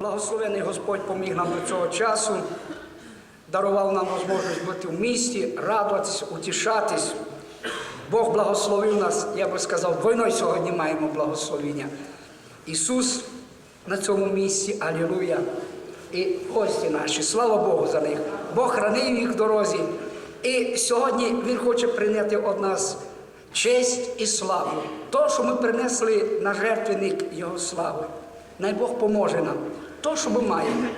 Благословений Господь поміг нам до цього часу, дарував нам можливість бути в місті, радуватися, утішатись. Бог благословив нас, я би сказав, двойною сьогодні маємо благословення. Ісус на цьому місці, Алілуя. І гості наші, слава Богу за них. Бог хранив їх в дорозі. І сьогодні Він хоче прийняти від нас честь і славу. То, що ми принесли на жертвенник Його слави. Най Бог поможе нам. То, що ми маємо.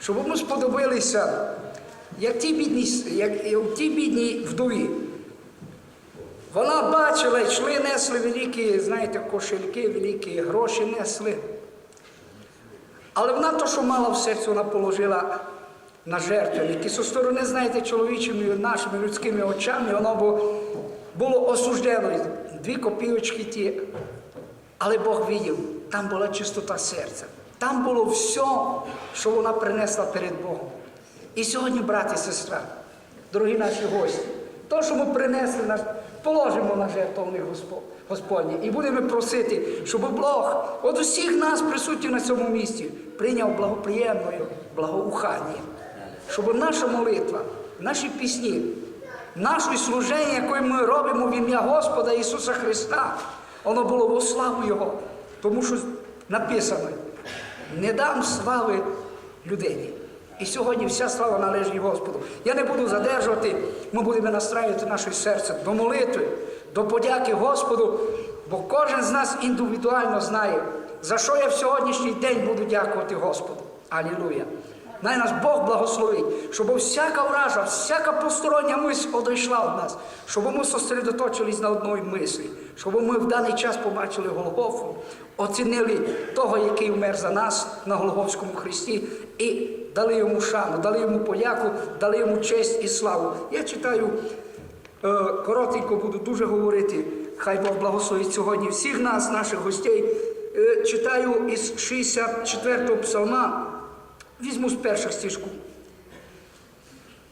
Щоб ми сподобалися, як ті бідні, як, як ті бідній вдові. Вона бачила, йшли, несли великі, знаєте, кошельки, великі гроші несли. Але вона то, що мала в серці, вона положила на жертвенник. І зі сторони, знаєте, чоловічими, нашими людськими очами, воно було осуждено. Дві копійочки ті. Але Бог видів, там була чистота серця. Там було все, що вона принесла перед Богом. І сьогодні, брат і сестра, дорогі наші гості, то, що ми принесли, наш, положимо на жертовник Госпо- Господній. І будемо просити, щоб Бог от усіх нас, присутніх на цьому місці, прийняв благоприємне благоухання. Щоб наша молитва, наші пісні, наше служення, яке ми робимо в ім'я Господа Ісуса Христа, воно було во славу Його. Тому що написано, не дам слави людині. І сьогодні вся слава належить Господу. Я не буду задержувати, ми будемо настраювати наше серце до молитви, до подяки Господу, бо кожен з нас індивідуально знає, за що я в сьогоднішній день буду дякувати Господу. Алілуя! Най нас Бог благословить, щоб всяка вража, всяка постороння мисль одійшла від нас, щоб ми сосредоточились на одній мислі, щоб ми в даний час побачили Голгофу, оцінили того, який вмер за нас на Голгофському Христі, і дали йому шану, дали йому подяку, дали йому честь і славу. Я читаю е, коротенько, буду дуже говорити. Хай Бог благословить сьогодні всіх нас, наших гостей. Е, читаю із 64-го псалма. Візьму з перших стишку.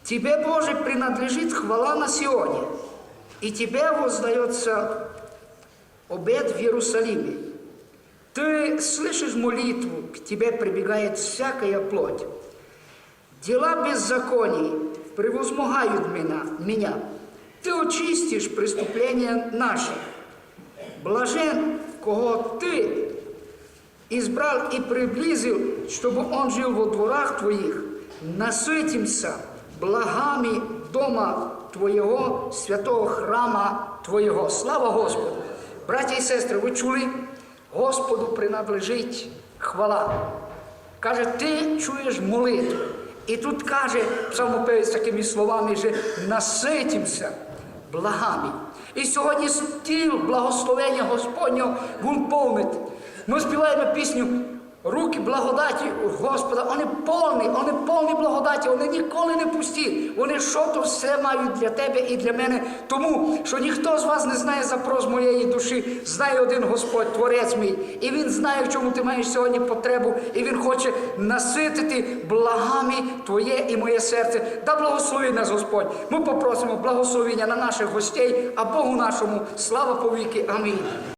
Тебе, Боже, принадлежит хвала на Сионе, и Тебе воздается обед в Иерусалиме. Ты слышишь молитву, к Тебе прибегает всякая плоть. Дела беззаконий превозмогают меня, меня. Ты очистишь преступления наши. Блажен, кого Ты избрал и приблизил, чтобы он жил во дворах Твоих, насытимся благами дома Твоего, святого храма Твоего. Слава Господу! Браті і сестри, ви чули? Господу принадлежить хвала. Каже, ти чуєш молитву. І тут каже псалмопевець такими словами, що наситимся благами. І сьогодні стіл благословення Господнього він повний. Ми співаємо пісню Руки благодаті Господа, вони повні, вони повні благодаті, вони ніколи не пусті. Вони що то все мають для тебе і для мене. Тому що ніхто з вас не знає запрос моєї душі, знає один Господь, Творець мій. І Він знає, в чому ти маєш сьогодні потребу, і Він хоче наситити благами твоє і моє серце. Да благослови нас Господь. Ми попросимо благословення на наших гостей, а Богу нашому слава повіки. Амінь.